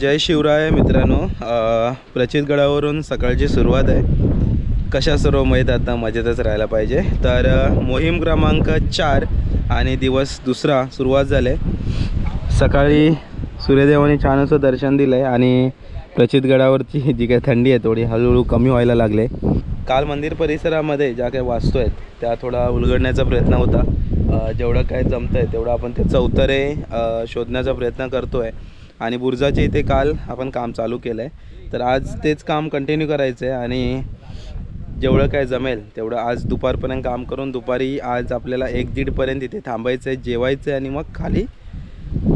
जय शिवराय मित्रांनो. प्रचितगडावरून सकाळची सुरुवात आहे. कशा सर्व माहीत आता मजेतच राहायला पाहिजे. तर मोहीम क्रमांक चार आणि दिवस दुसरा सुरुवात झाले. सकाळी सूर्यदेवाने छान असं दर्शन दिलं आहे आणि प्रचितगडावरची जी काही थंडी आहे थोडी हळूहळू कमी व्हायला लागले. काल मंदिर परिसरामध्ये ज्या काही वास्तू आहेत त्या थोडा उलगडण्याचा प्रयत्न होता. जेवढं काय जमतं आहे तेवढं आपण त्याचा उतरे शोधण्याचा प्रयत्न करतो आहे आणि बुर्जाच्या इथे काल आपण काम चालू केलं आहे तर आज तेच काम कंटिन्यू करायचं आहे आणि जेवढं काय जमेल तेवढं आज दुपारपर्यंत काम करून दुपारी आज आपल्याला एक दीडपर्यंत इथे थांबायचं आहे जेवायचं आहे आणि मग खाली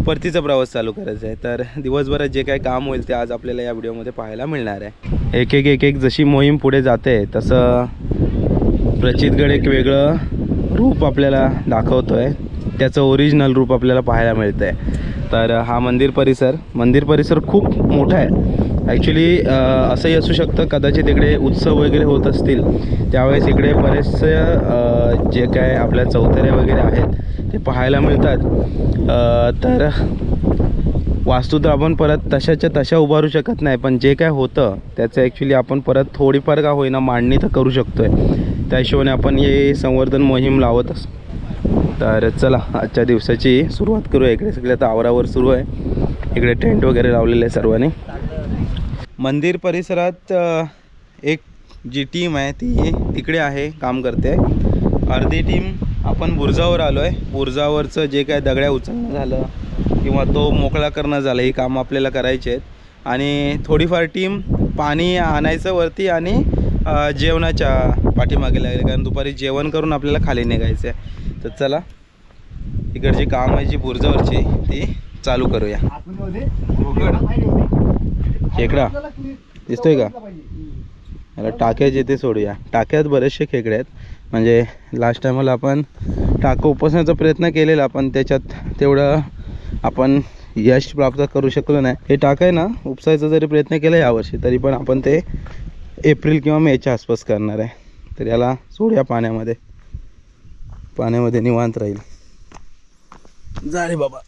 परतीचा प्रवास चालू करायचा आहे तर दिवसभरात जे काही काम होईल ते आज आपल्याला या व्हिडिओमध्ये पाहायला मिळणार आहे. एक एक एक एक जशी मोहीम पुढे जाते तसं प्रचितगड एक वेगळं रूप आपल्याला दाखवतो आहे त्याचं ओरिजिनल रूप आपल्याला पाहायला मिळतं आहे तर हा मंदिर परिसर मंदिर परिसर खूप मोठा आहे. ॲक्च्युली असंही असू शकतं कदाचित इकडे उत्सव वगैरे होत असतील. त्यावेळेस इकडे बरेचसे जे काय आपल्या चौथऱ्या वगैरे आहेत ते पाहायला मिळतात. तर वास्तू तर आपण परत तशाच्या तशा उभारू शकत नाही पण जे काय होतं त्याचं ॲक्च्युली आपण परत थोडीफार का होईना मांडणी तर करू शकतो आहे त्या हिशोबाने आपण हे संवर्धन मोहीम लावत असतो तर चला आजच्या दिवसाची सुरुवात करूया. इकडे सगळे आता आवरावर सुरू आहे. इकडे टेंट वगैरे लावलेले आहे सर्वांनी. मंदिर परिसरात एक जी टीम आहे ती तिकडे आहे काम करते. अर्धी टीम आपण बुर्जावर आलो आहे बुर्जावरचं जे काय दगड्या उचलणं झालं किंवा तो मोकळा करणं झालं ही कामं आपल्याला करायची आहेत. आणि थोडीफार टीम पाणी आणायचं वरती आणि जेवणाच्या पाठीमागे लागले. कारण दुपारी जेवण करून आपल्याला खाली निघायचं आहे. तर चला इकडची काम आहे जी बुर्जावरची ती चालू करूया. खेकडा दिसतोय का? याला टाक्याचे ते सोडूया. टाक्यात बरेचसे खेकडे आहेत. म्हणजे लास्ट टायमाला आपण टाकं उपसण्याचा प्रयत्न केलेला पण त्याच्यात तेवढं आपण यश प्राप्त करू शकलो नाही. हे टाकं आहे ना उपसायचा जरी प्रयत्न केला यावर्षी तरी पण आपण ते एप्रिल किंवा मेच्या आसपास करणार आहे. तर याला सोडूया पाण्यामध्ये. पाण्यामध्ये निवांत राहील. झाले बाबा.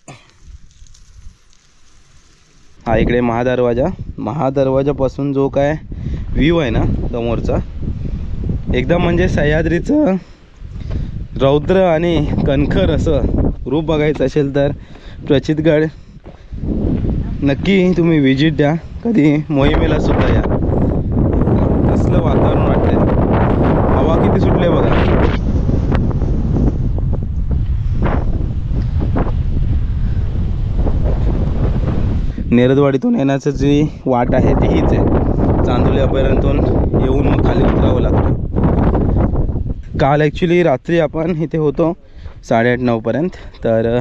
हा इकडे महादरवाजा. महादरवाजापासून जो काय व्ह्यू आहे ना समोरचा एकदम म्हणजे सह्याद्रीचं रौद्र आणि कणखर असं रूप बघायचं असेल तर प्रचितगड. नक्की तुम्ही विजिट द्या. कधी मोहिमेला सुद्धा या. नेरदवाडीतून येण्याचं जी वाट आहे ती हीच आहे. चांदोली अभयारण्यातून येऊन मग खाली उतरावं लागतं. काल ॲक्च्युली रात्री आपण इथे होतो साडेआठ नऊपर्यंत तर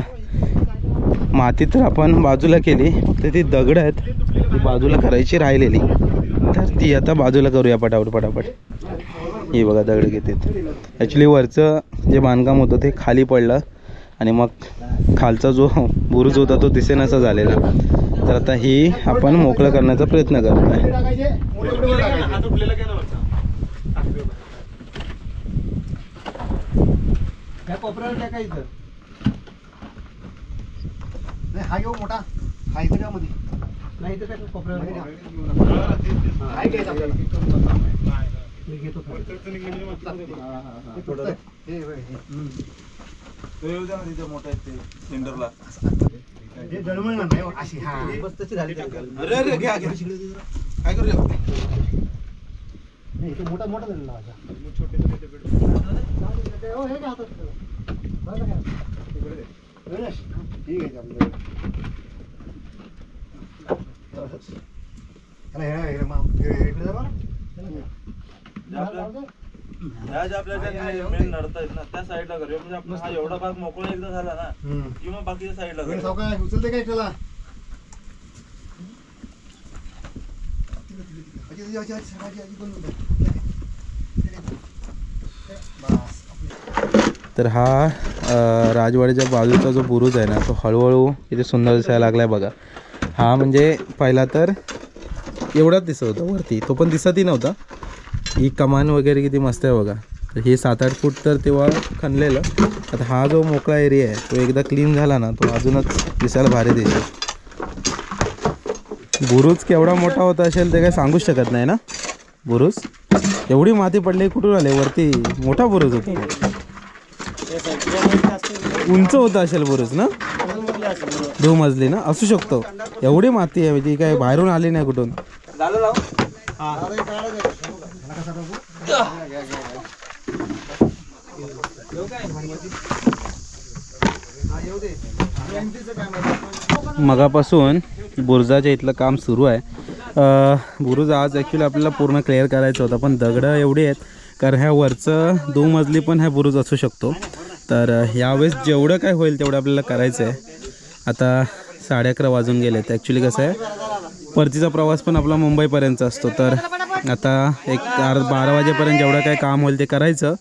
माती तर आपण बाजूला केली फक्त ती दगड आहेत ती बाजूला करायची राहिलेली. तर ती आता बाजूला करूया पटापट पटापट. ही बघा दगड घेते ॲक्च्युली वरचं जे बांधकाम होतं ते खाली पडलं. आणि मग खालचा जो बुरुज होता तो दिसेनासा झालेला. तर आता ही आपण मोकळं करण्याचा प्रयत्न करतो आहे हा घेऊ मोठा. हा इथं मध्ये नाही इथं काय कोपऱ्यावर हाय घ्यायचं आपल्याला मी हा, हा, हा. हे. हे, हे, हे. हे जळमळणार नाही हो, अशी हा बस तशी झाली अरे अरे घ्या घ्या काय करूया नाही इथे मोठा मोठा झालेला माझा हो, हे घ्या हातात. गणेश, ठीक आहे आपल्याला. अरे, हे, हे, हे, हे इकडे जा बरं. ह्या ज्या आपल्या ज्या मेन नडतायत ना त्या साईडला करूया म्हणजे आपण हा एवढा भाग मोकळा एकदा झाला ना. की मग बाकीच्या साईडला गणेश, करूया सावकाश, उचलते काय त्याला आजी, आजी, आजी, आजी, आजी, आजी, बोलू दे. बस. तर हा अ, राजवाड्याच्या बाजूचा जो बुरुज आहे ना तो हळूहळू किती सुंदर दिसायला लागलाय बघा हा म्हणजे पहिला तर एवढाच दिसत होता वरती तो पण दिसतही नव्हता ही कमान वगैरे किती मस्त आहे बघा. तर हे सात आठ फूट तर तेव्हा खणलेलं. आता हा जो मोकळा एरिया आहे तो एकदा क्लीन झाला ना तो अजूनच दिसायला भारी दिसेल. बुरुज केवढा मोठा होता असेल ते काही सांगूच शकत नाही ना? बुरुज? एवढी माती पडली कुठून आले? वरती मोठा बुरुज होता. उंच होता असेल बुरुज ना? दो मजली ना? असू शकतो. एवढी माती आहे म्हणजे काय बाहेरून आली नाही कुठून. मगापासून बुरुजाच्या इथलं काम सुरू आहे. बुरुज आज ॲक्च्युली आपल्याला पूर्ण क्लिअर करायचं होतं पण दगडं एवढी आहेत कारण ह्या वरचं दो मजली पण ह्या बुरुज असू शकतो. तर ह्यावेळेस यावेळेस जेवढं काय होईल तेवढं आपल्याला करायचं आहे आता साडे अकरा वाजून गेलेत. ॲक्च्युली कसं आहे परतीचा प्रवास पण आपला मुंबईपर्यंत असतो तर आता एक अर्ध बारा वाजेपर्यंत जेवढं काय काम होईल ते करायचं.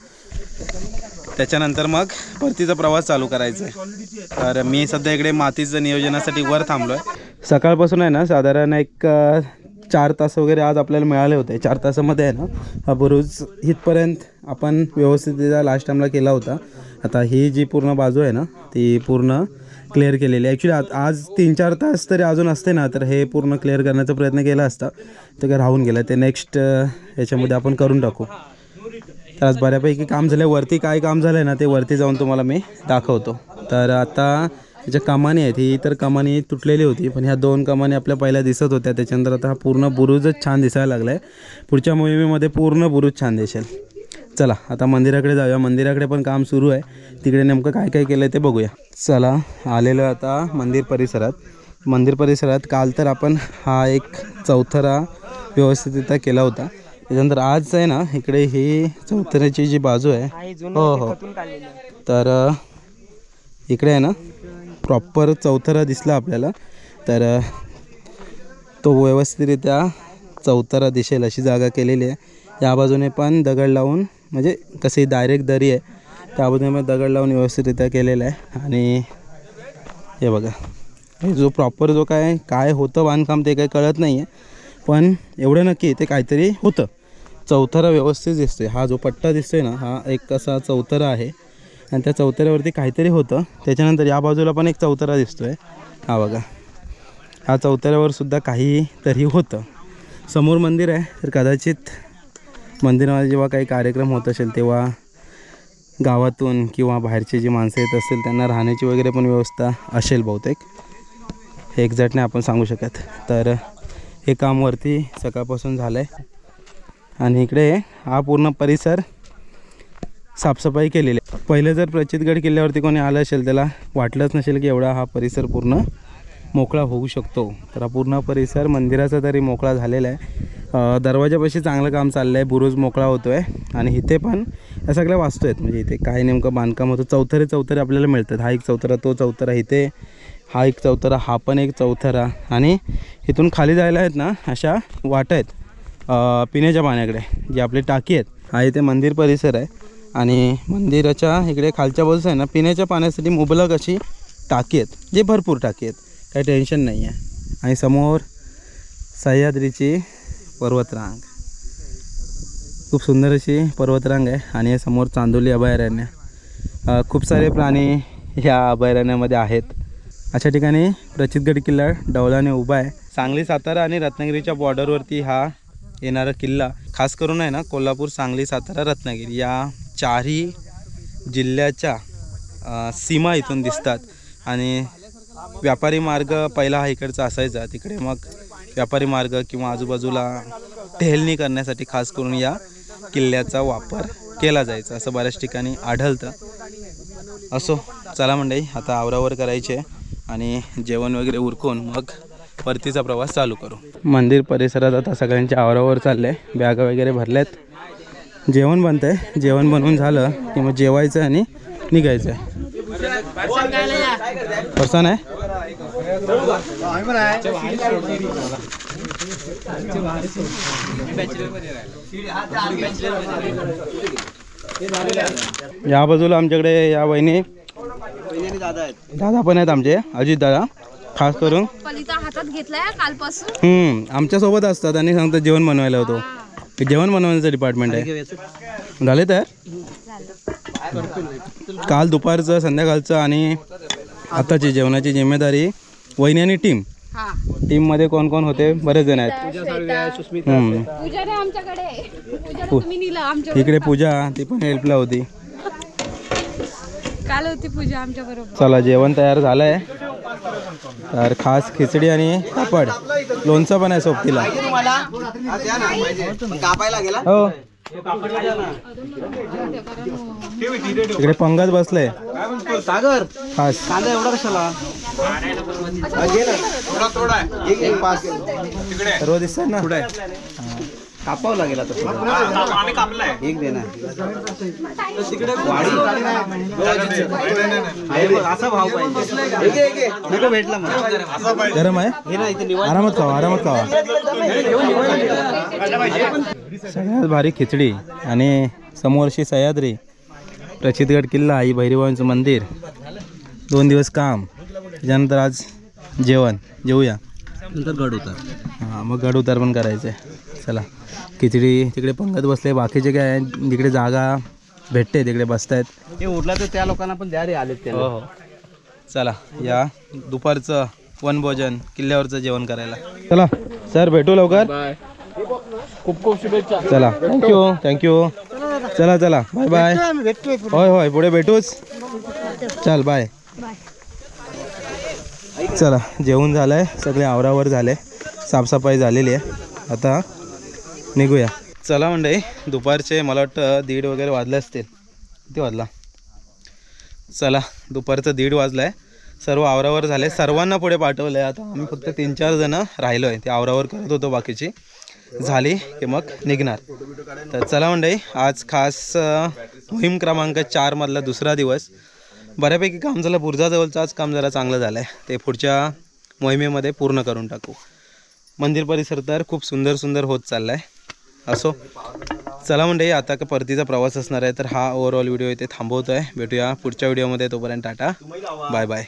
त्याच्यानंतर मग परतीचा प्रवास चालू करायचा आहे. तर मी सध्या इकडे मातीचं नियोजनासाठी वर थांबलो आहे सकाळपासून आहे ना साधारण एक चार तास वगैरे आज आपल्याला मिळाले होते. चार तासामध्ये आहे ना हा बुरुज इथपर्यंत आपण व्यवस्थित लास्ट टाईमला केला होता. आता ही जी पूर्ण बाजू आहे ना ती पूर्ण क्लिअर केलेली ॲक्च्युली आज तीन चार तास तरी अजून असते ना तर हे पूर्ण क्लिअर करण्याचा प्रयत्न केला असता. ते काय राहून गेलं ते नेक्स्ट याच्यामध्ये आपण करून टाकू. तर आज बऱ्यापैकी काम झालं वरती काय काम झालं आहे ना ते वरती जाऊन तुम्हाला मी दाखवतो. तर आता ज्या कमानी आहेत ही इतर कमानी तुटलेली होती पण ह्या दोन कमानी आपल्या पहिल्या दिसत होत्या. त्याच्यानंतर आता हा पूर्ण बुरुजच छान दिसायला लागला आहे पुढच्या मोहिमेमध्ये पूर्ण बुरुज छान दिसेल. चला आता मंदिराकडे जाऊया. मंदिराकडे पण काम सुरू आहे. तिकडे नेमकं काय काय केलं आहे ते बघूया. चला आलेलो आता मंदिर परिसरात. मंदिर परिसरात काल तर आपण हा एक चौथरा व्यवस्थितरित्या केला होता. त्याच्यानंतर आज आहे ना इकडे ही चौथऱ्याची जी बाजू आहे. हो हो. तर इकडे आहे ना प्रॉपर चौथरा दिसला आपल्याला. तर तो व्यवस्थितरित्या चौथरा दिसेल अशी जागा केलेली आहे. या बाजूने पण दगड लावून म्हणजे कशी डायरेक्ट दरी आहे. त्याबद्दल मी दगड लावून व्यवस्थितरित्या केलेलं आहे. आणि हे बघा जो प्रॉपर जो काय काय होतं बांधकाम ते काही कळत नाही आहे पण एवढं नक्की ते काहीतरी होतं. चौथरा व्यवस्थित दिसतोय. हा जो पट्टा दिसतोय ना हा एक असा चौथरा आहे. आणि त्या चौथऱ्यावरती काहीतरी होतं. त्याच्यानंतर या बाजूला पण एक चौथरा दिसतोय. हा बघा. हा चौथऱ्यावर सुद्धा काही तरी होतं. समोर मंदिर आहे तर कदाचित मंदिरामध्ये जेव्हा काही कार्यक्रम होत असेल तेव्हा गावातून किंवा बाहेरचे जी माणसं येत असतील त्यांना राहण्याची वगैरे पण व्यवस्था असेल बहुतेक. हे एक्झॅक्टने नाही आपण सांगू शकत. तर हे काम वरती सकाळपासून झालं आहे आणि इकडे हा पूर्ण परिसर साफसफाई केलेली आहे. पहिले जर प्रचितगड किल्ल्यावरती कोणी आलं असेल त्याला वाटलंच नसेल की एवढा हा परिसर पूर्ण मोकळा होऊ शकतो. तर हा पूर्ण परिसर मंदिराचा तरी मोकळा झालेला आहे. दरवाजापाशी चांगलं काम चाललं आहे बुरुज मोकळा होतो आहे आणि इथे पण या सगळ्या वास्तू आहेत. म्हणजे इथे काय नेमकं बांधकाम होतं. चौथरे चौथरे आपल्याला मिळतात. हा एक चौथरा तो चौथरा इथे हा एक चौथरा हा पण एक चौथरा आणि इथून खाली जायला आहेत ना अशा वाटा आहेत पिण्याच्या पाण्याकडे जी आपली टाकी आहेत. हा इथे मंदिर परिसर आहे आणि मंदिराच्या इकडे खालच्या बाजूस आहे ना पिण्याच्या पाण्यासाठी मुबलक अशी टाकी आहेत जे भरपूर टाकी आहेत. काही टेन्शन नाही आहे आणि समोर सह्याद्रीची पर्वतरांग. खूप सुंदर अशी पर्वतरांग आहे आणि समोर चांदोली अभयारण्य. खूप सारे प्राणी ह्या अभयारण्यामध्ये आहेत. अशा ठिकाणी प्रचितगड किल्ला डौलाने उभा आहे. सांगली सातारा आणि रत्नागिरीच्या बॉर्डरवरती हा येणारा किल्ला खास करून आहे ना कोल्हापूर सांगली सातारा रत्नागिरी या चारही जिल्ह्याच्या सीमा इथून दिसतात. आणि व्यापारी मार्ग पहिला हा इकडचा असायचा. तिकडे मग व्यापारी मार्ग किंवा आजूबाजूला टेहलणी करण्यासाठी खास करून या किल्ल्याचा वापर केला जायचा. असं बऱ्याच ठिकाणी आढळतं. असो चला मंडई आता आवरावर करायचे आणि जेवण वगैरे उरकून मग परतीचा प्रवास चालू करू. मंदिर परिसरात आता सगळ्यांच्या आवरावर चाललं. आहे बॅगा वगैरे भरल्यात जेवण बनतं आहे जेवण बनवून झालं की मग जेवायचं आणि निघायचं. आहे पर्सन आहे? या बाजूला आमच्याकडे या वहिनी. दादा पण आहेत आमचे अजित दादा खास करून. पलिता हातात घेतलाय कालपासून. हम्म, आमच्यासोबत असतात आणि सांगतात जेवण बनवायला होतो. जेवण बनवण्याचं डिपार्टमेंट आहे. झाले तर? काल दुपारचं संध्याकाळचं आणि आताची जेवणाची जिम्मेदारी वहिनी आणि टीम हा. टीममध्ये कोण कोण होते? बरेच जण आहेत. हम्म. पूजा रे आमच्याकडे पूजाला तुम्ही नेलं आमच्या इकडे पूजा ती पण हेल्पला होती. काल होती पूजा आमच्या बरोबर. चला जेवण तयार झालं आहे तर खास खिचडी आणि पापड. लोणचं पण आहे सोबतीला. हो. इकडे पंगत बसले. सागर खास कांदा एवढा कशाला? सर्व दिसतात ना? कापावं लागेल आता एक दे ना. असा भाव पाहिजे. नको भेटला मला. गरम आहे. हे ना इथे निवांत. आरामात खावा आरामात खावा. सगळ्यात भारी खिचडी आणि समोरची सह्याद्री प्रचितगड किल्ला आई भैरवांचं मंदिर. दोन दिवस काम. त्याच्यानंतर आज जेवण. जेवूया नंतर गड होता हां मग गड उतार पण करायचं. आहे चला. खिचडी तिकडे पंगत बसले बाकीचे काय आहे, तिकडे जागा भेटते तिकडे बसतायत. हे उरला तर त्या लोकांना पण द्या रे आलेत हो त्यांना हो. चला या. दुपारचं वनभोजन किल्ल्यावरचं जेवण करायला. चला सर भेटू लवकर. खूप खूप शुभेच्छा. चला थँक्यू थँक्यू चला चला बाय बाय होय होय पुढे भेटूच. चल बाय चला जेवण झालं आहे सगळे आवरावर झाले. साफसफाई झालेली आहे. आता निघूया. चला मंडळी दुपारचे मला वाटतं दीड वगैरे वाजले असतील. किती वाजला? चला दुपारचं दीड वाजलं आहे सर्व आवरावर झाले. सर्वांना पुढे पाठवलं आहे आता आम्ही फक्त तीन चार जणं राहिलो आहे ते आवरावर करत होतो बाकीची. झाली की मग निघणार. तर चला मंडळी आज खास मोहीम क्रमांक चारमधला दुसरा दिवस. बऱ्यापैकी काम झालं. बुर्जाजवळचं आज काम जरा चांगलं झालं आहे ते पुढच्या मोहिमेमध्ये पूर्ण करून टाकू. मंदिर परिसर तर खूप सुंदर सुंदर होत चालला आहे असो. चला म्हणजे आता का परतीचा प्रवास असणार आहे तर हा ओव्हरऑल व्हिडिओ इथे थांबवतो आहे भेटूया पुढच्या व्हिडिओमध्ये तोपर्यंत टाटा. Bye bye